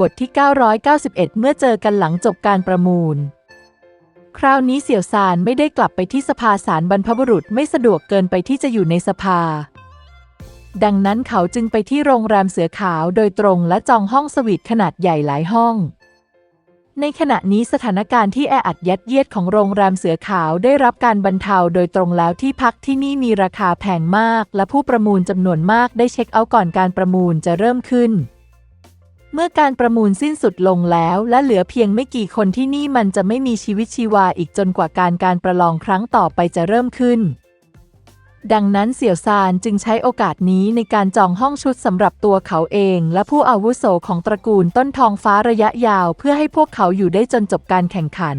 บทที่ 991 เมื่อเจอกันหลังจบการประมูล คราวนี้เสี่ยวซานไม่ได้กลับไปที่สภาศาลบรรพบุรุษไม่สะดวกเกินไปที่จะอยู่ในสภา ดังนั้นเขาจึงไปที่โรงแรมเสือขาวโดยตรงและจองห้องสวีทขนาดใหญ่หลายห้อง ในขณะนี้สถานการณ์ที่แออัดยัดเยียดของโรงแรมเสือขาวได้รับการบรรเทาโดยตรงแล้วที่พักที่นี่มีราคาแพงมาก และผู้ประมูลจำนวนมากได้เช็คเอาท์ก่อนการประมูลจะเริ่มขึ้น เมื่อการประมูลสิ้นสุดลงแล้วและเหลือเพียงไม่กี่คนที่นี่มันจะไม่มีชีวิตชีวาอีกจนกว่าการการประลองครั้งต่อไปจะเริ่มขึ้น ดังนั้นเสี่ยวซานจึงใช้โอกาสนี้ในการจองห้องชุดสำหรับตัวเขาเอง และผู้อาวุโสของตระกูลต้นทองฟ้าระยะยาว เพื่อให้พวกเขาอยู่ได้จนจบการแข่งขัน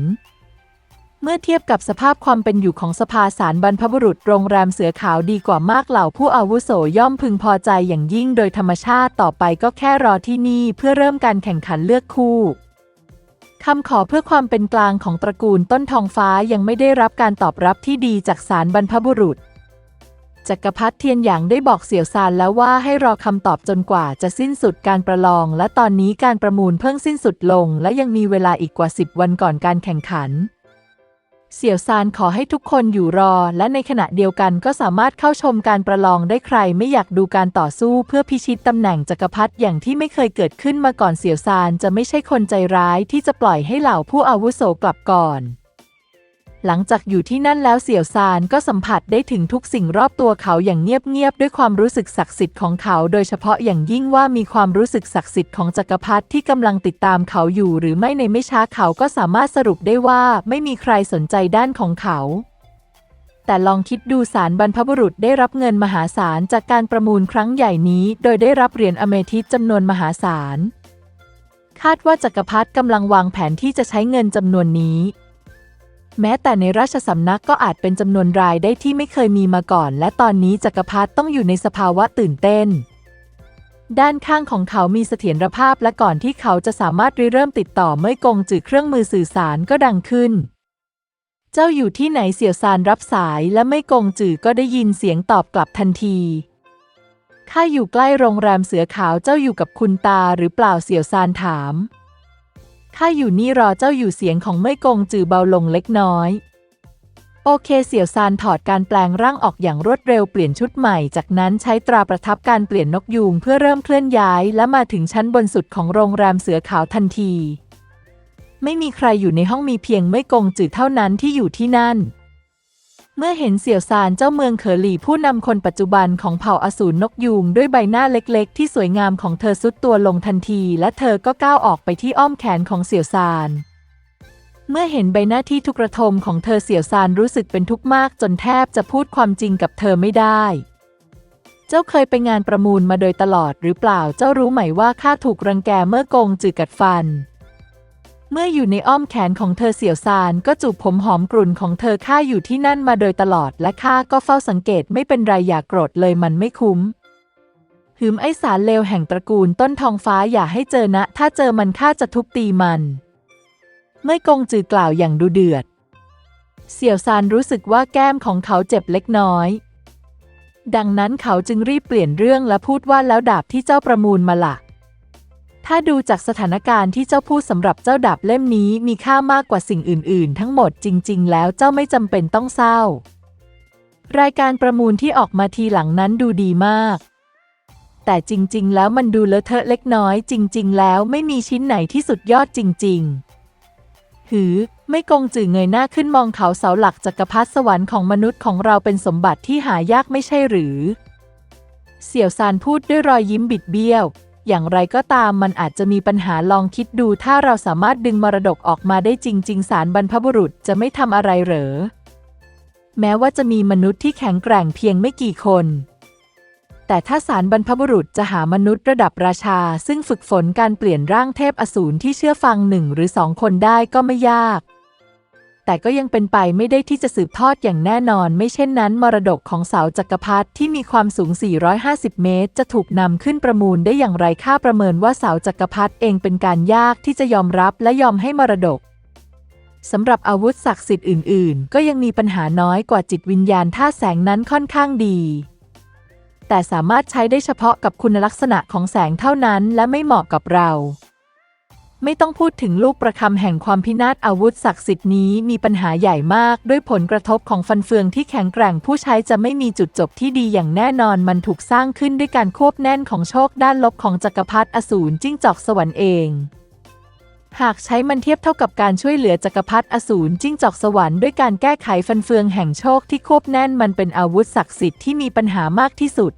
เมื่อเทียบกับสภาพความเป็นอยู่ของสภาสารบรรพบุรุษโรงแรมเสือขาวดีกว่ามากเหล่าผู้อาวุโสย่อมพึงพอใจอย่างยิ่งโดยธรรมชาติต่อไปก็แค่รอที่นี่เพื่อเริ่มการแข่งขันเลือกคู่คำขอเพื่อความเป็นกลางของตระกูลต้นทองฟ้ายังไม่ได้รับการตอบรับที่ดีจากสารบรรพบุรุษจักรพรรดิเทียนหยางได้บอกเสี่ยวซานแล้วว่าให้รอคำตอบจนกว่าจะสิ้นสุดการประลอง และตอนนี้การประมูลเพิ่งสิ้นสุดลง และยังมีเวลาอีกกว่า 10 วันก่อนการแข่งขัน เสี่ยวซานขอให้ทุกคนอยู่รอ และในขณะเดียวกันก็สามารถเข้าชมการประลองได้ใครไม่อยากดูการต่อสู้เพื่อพิชิตตำแหน่งจักรพรรดิอย่างที่ไม่เคยเกิดขึ้นมาก่อนเสี่ยวซานจะไม่ใช่คนใจร้ายที่จะปล่อยให้เหล่าผู้อาวุโสกลับก่อน หลังจากอยู่ที่นั่นแล้วเสี่ยวซานก็สัมผัสได้ถึงทุกสิ่งรอบตัวเขาอย่างเงียบๆด้วยความรู้สึกศักดิ์สิทธิ์ของเขา โดยเฉพาะอย่างยิ่งว่ามีความรู้สึกศักดิ์สิทธิ์ของจักรพรรดิที่กำลังติดตามเขาอยู่ หรือไม่ในไม่ช้าเขาก็สามารถสรุปได้ว่าไม่มีใครสนใจด้านของเขาแต่ลองคิดดูสารบรรพบุรุษได้รับเงินมหาศาลจากการประมูลครั้งใหญ่นี้ โดยได้รับเหรียญอเมทิสจำนวนมหาศาล คาดว่าจักรพรรดิกำลังวางแผนที่จะใช้เงินจำนวนนี้ แม้แต่ในราชสำนักก็อาจเป็นจำนวนรายได้ที่ไม่เคยมีมาก่อน และตอนนี้จักรพรรดิต้องอยู่ในสภาวะตื่นเต้น ด้านข้างของเขามีเสถียรภาพและก่อนที่เขาจะสามารถริเริ่มติดต่อเมื่อกงจือเครื่องมือสื่อสารก็ดังขึ้น เจ้าอยู่ที่ไหนเสี่ยวซานรับสายและไม่กงจือก็ได้ยินเสียงตอบกลับทันทีข้าอยู่ใกล้โรงแรมเสือขาวเจ้าอยู่กับคุณตาหรือเปล่าเสี่ยวซานถาม ข้าอยู่นี่รอเจ้าอยู่เสียงของเม่ยกงจือเบาลงเล็กน้อย โอเคเสี่ยวซานถอดการแปลงร่างออกอย่างรวดเร็วเปลี่ยนชุดใหม่ จากนั้นใช้ตราประทับการเปลี่ยนนกยูงเพื่อเริ่มเคลื่อนย้าย และมาถึงชั้นบนสุดของโรงแรมเสือขาวทันที ไม่มีใครอยู่ในห้องมีเพียงเม่ยกงจือเท่านั้นที่อยู่ที่นั่น เมื่อเห็นเสี่ยวซานเจ้าเมืองเขอหลี่ผู้นำคนปัจจุบันของเผ่าอสูรนกยูงด้วยใบหน้าเล็กๆ ที่สวยงามของเธอซุดตัวลงทันที และเธอก็ก้าวออกไปที่อ้อมแขนของเสี่ยวซานเมื่อเห็นใบหน้าที่ทุกระทมของเธอเสี่ยวซานรู้สึกเป็นทุกข์มากจนแทบจะพูดความจริงกับเธอไม่ได้ เจ้าเคยไปงานประมูลมาโดยตลอดหรือเปล่า เจ้ารู้ไหมว่าข้าถูกรังแกเมื่อกงจือกัดฟัน เมื่ออยู่ในอ้อมแขนของเธอเสี่ยวซานก็จูบผมหอมกรุ่นของเธอข้าอยู่ที่นั่นมาโดยตลอดและข้าก็เฝ้าสังเกตไม่เป็นไรอย่ากโกรธเลยมันไม่คุ้มหืมไอสารเลวแห่งตระกูลต้นทองฟ้าอย่าให้เจอนะ ถ้าเจอมันข้าจะทุบตีมัน เมื่อกงจือกล่าวอย่างดูเดือด เสี่ยวซานรู้สึกว่าแก้มของเขาเจ็บเล็กน้อย ดังนั้นเขาจึงรีบเปลี่ยนเรื่องและพูดว่าแล้วดาบที่เจ้าประมูลมาล่ะ ถ้าดูจากสถานการณ์ที่เจ้าพูดสำหรับเจ้าดาบเล่มนี้มีค่ามากกว่าสิ่งอื่น ๆ ทั้งหมดจริง ๆ แล้วเจ้าไม่จำเป็นต้องเศร้า รายการประมูลที่ออกมาทีหลังนั้นดูดีมาก แต่จริง ๆ แล้วมันดูเลอะเทอะเล็กน้อย จริง ๆ แล้วไม่มีชิ้นไหนที่สุดยอดจริง ๆ หือ ไม่กงจื่อเงยหน้าขึ้นมองเขาเสาหลักจักรพรรดิสวรรค์ของมนุษย์ของเราเป็นสมบัติที่หายากไม่ใช่หรือ เสี่ยวซานพูดด้วยรอยยิ้มบิดเบี้ยว อย่างไรก็ตามมันอาจจะมีปัญหาลองคิดดูถ้าเราสามารถดึงมรดกออกมาได้จริง ๆ สารบรรพบุรุษจะไม่ทำอะไรเหรอ แม้ว่าจะมีมนุษย์ที่แข็งแกร่งเพียงไม่กี่คน แต่ถ้าสารบรรพบุรุษจะหามนุษย์ระดับราชา ซึ่งฝึกฝนการเปลี่ยนร่างเทพอสูรที่เชื่อฟังหนึ่งหรือสองคนได้ก็ไม่ยาก แต่ก็ยังเป็นไปไม่ได้ที่จะสืบทอดอย่างแน่นอน ไม่เช่นนั้น มรดกของเสาจักรพรรดิที่มีความสูง 450 เมตร จะถูกนำขึ้นประมูลได้อย่างไรค่าประเมินว่าเสาจักรพรรดิเองเป็นการยากที่จะยอมรับและยอมให้มรดกสำหรับอาวุธศักดิ์สิทธิ์อื่น ๆ ก็ยังมีปัญหาน้อยกว่าจิตวิญญาณท่าแสงนั้นค่อนข้างดี แต่สามารถใช้ได้เฉพาะกับคุณลักษณะของแสงเท่านั้นและไม่เหมาะกับเรา ไม่ต้องพูดถึงลูกประคำแห่งความพินาศอาวุธศักดิ์สิทธิ์นี้มีปัญหาใหญ่มาก ด้วยผลกระทบของฟันเฟืองที่แข็งแกร่งผู้ใช้จะไม่มีจุดจบที่ดีอย่างแน่นอนมันถูกสร้างขึ้นด้วยการควบแน่นของโชคด้านลบของจักรพรรดิอสูรจิ้งจอกสวรรค์เอง หากใช้มันเทียบเท่ากับการช่วยเหลือจักรพรรดิอสูรจิ้งจอกสวรรค์ด้วยการแก้ไขฟันเฟืองแห่งโชคที่ควบแน่นมันเป็นอาวุธศักดิ์สิทธิ์ที่มีปัญหามากที่สุด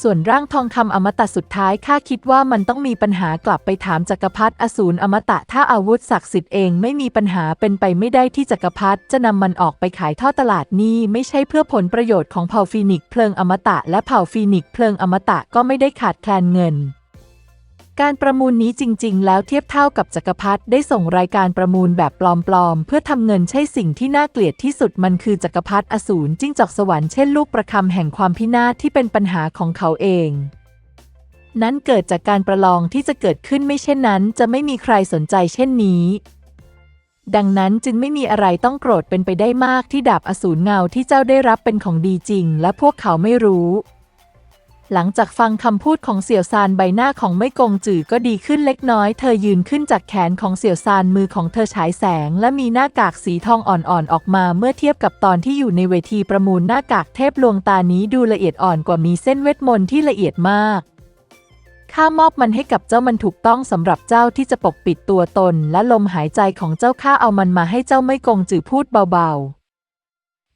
ส่วนร่างทองคำอมตะสุดท้ายข้าคิดว่ามันต้องมีปัญหากลับไปถามจักรพรรดิอสูรอมตะถ้าอาวุธศักดิ์สิทธิ์เองไม่มีปัญหาเป็นไปไม่ได้ที่จักรพรรดิจะนำมันออกไปขายท่อตลาดนี่ไม่ใช่เพื่อผลประโยชน์ของเผ่าฟีนิกเพลิงอมตะและเผ่าฟีนิกเพลิงอมตะก็ไม่ได้ขาดแคลนเงิน การประมูลนี้จริง ๆ แล้วเทียบเท่ากับจักรพรรดิได้ส่งรายการประมูลแบบปลอม ๆ เพื่อทำเงินใช่สิ่งที่น่าเกลียดที่สุดมันคือจักรพรรดิอสูรจิ้งจอกสวรรค์เช่นลูกประคำแห่งความพินาศที่เป็นปัญหาของเขาเอง นั้นเกิดจากการประลองที่จะเกิดขึ้นไม่เช่นนั้น จะไม่มีใครสนใจเช่นนี้ดังนั้นจึงไม่มีอะไรต้องโกรธเป็นไปได้มากที่ดาบอสูรเงาที่เจ้าได้รับเป็นของดีจริง และพวกเขาไม่รู้ หลังจากฟังคำพูดของเสี่ยวซานใบหน้าของไม่กงจือก็ดีขึ้นเล็กน้อย เธอยืนขึ้นจากแขนของเสี่ยวซานมือของเธอฉายแสง และมีหน้ากากสีทองอ่อนๆออกมาเมื่อเทียบกับตอนที่อยู่ในเวทีประมูลหน้ากากเทพลวงตานี้ดูละเอียดอ่อนกว่ามีเส้นเวทมนต์ที่ละเอียดมากข้ามอบมันให้กับเจ้ามันถูกต้องสำหรับเจ้าที่จะปกปิดตัวตน และลมหายใจของเจ้าข้าเอามันมาให้เจ้าไม่กงจือพูดเบาๆ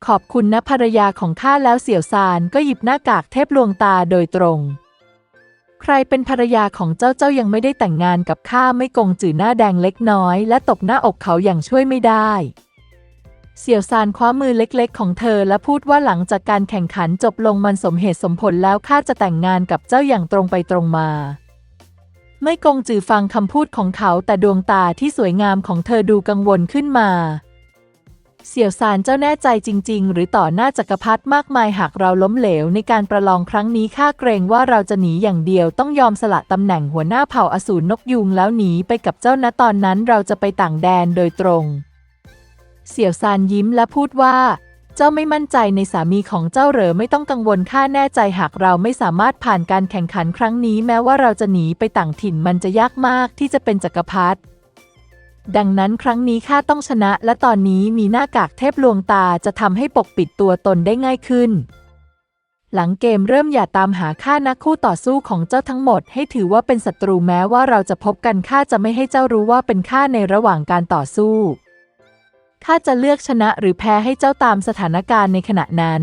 ขอบคุณนะภรรยาของข้าแล้วเสี่ยวซานก็หยิบหน้ากากเทพลวงตาโดยตรง ใครเป็นภรรยาของเจ้าเจ้ายังไม่ได้แต่งงานกับข้าไม่กงจือหน้าแดงเล็กน้อย และตบหน้าอกเขาอย่างช่วยไม่ได้ เสี่ยวซานคว้ามือเล็กๆ ของเธอและพูดว่าหลังจากการแข่งขันจบลงมันสมเหตุสมผลแล้วข้าจะแต่งงานกับเจ้าอย่างตรงไปตรงมาไม่กงจือฟังคำพูดของเขาแต่ดวงตาที่สวยงามของเธอดูกังวลขึ้นมา เสี่ยวซานเจ้าแน่ใจจริง ๆ หรือต่อหน้าจักรพรรดิมากมายหากเราล้มเหลวในการประลองครั้งนี้ข้าเกรงว่าเราจะหนีอย่างเดียวต้องยอมสละตำแหน่งหัวหน้าเผ่าอสูรนกยูงแล้วหนีไปกับเจ้าณตอนนั้นเราจะไปต่างแดนโดยตรง เสี่ยวซานยิ้มและพูดว่า เจ้าไม่มั่นใจในสามีของเจ้าเหรอไม่ต้องกังวลข้าแน่ใจหากเราไม่สามารถผ่านการแข่งขันครั้งนี้ แม้ว่าเราจะหนีไปต่างถิ่นมันจะยากมากที่จะเป็นจักรพรรดิ ดังนั้นครั้งนี้ข้าต้องชนะ และตอนนี้มีหน้ากากเทพลวงตาจะทำให้ปกปิดตัวตนได้ง่ายขึ้น หลังเกมเริ่มอย่าตามหาข้านักคู่ต่อสู้ของเจ้าทั้งหมด ให้ถือว่าเป็นศัตรูแม้ว่าเราจะพบกันข้าจะไม่ให้เจ้ารู้ว่าเป็นข้าในระหว่างการต่อสู้ข้าจะเลือกชนะหรือแพ้ให้เจ้าตามสถานการณ์ในขณะนั้น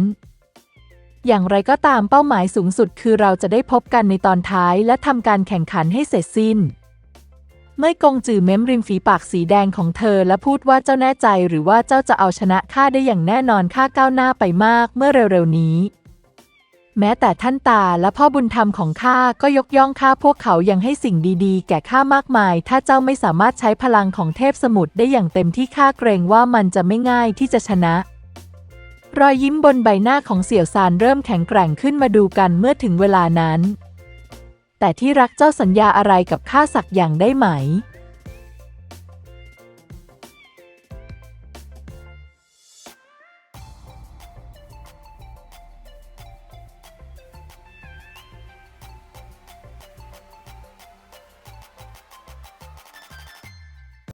อย่างไรก็ตามเป้าหมายสูงสุดคือเราจะได้พบกันในตอนท้ายและทำการแข่งขันให้เสร็จสิ้น เมื่อกงจือเม้มริมฝีปากสีแดงของเธอและพูดว่าเจ้าแน่ใจหรือว่าเจ้าจะเอาชนะข้าได้อย่างแน่นอนข้าก้าวหน้าไปมากเมื่อเร็วๆนี้ แม้แต่ท่านตาและพ่อบุญธรรมของข้าก็ยกย่องข้าพวกเขายังให้สิ่งดีๆ แก่ข้ามากมาย ถ้าเจ้าไม่สามารถใช้พลังของเทพสมุทรได้อย่างเต็มที่ข้าเกรงว่ามันจะไม่ง่ายที่จะชนะรอยยิ้มบนใบหน้าของเสี่ยวซานเริ่มแข็งแกร่งขึ้นมาดูกันเมื่อถึงเวลานั้น แต่ที่รักเจ้าสัญญาอะไรกับข้าสักอย่างได้ไหม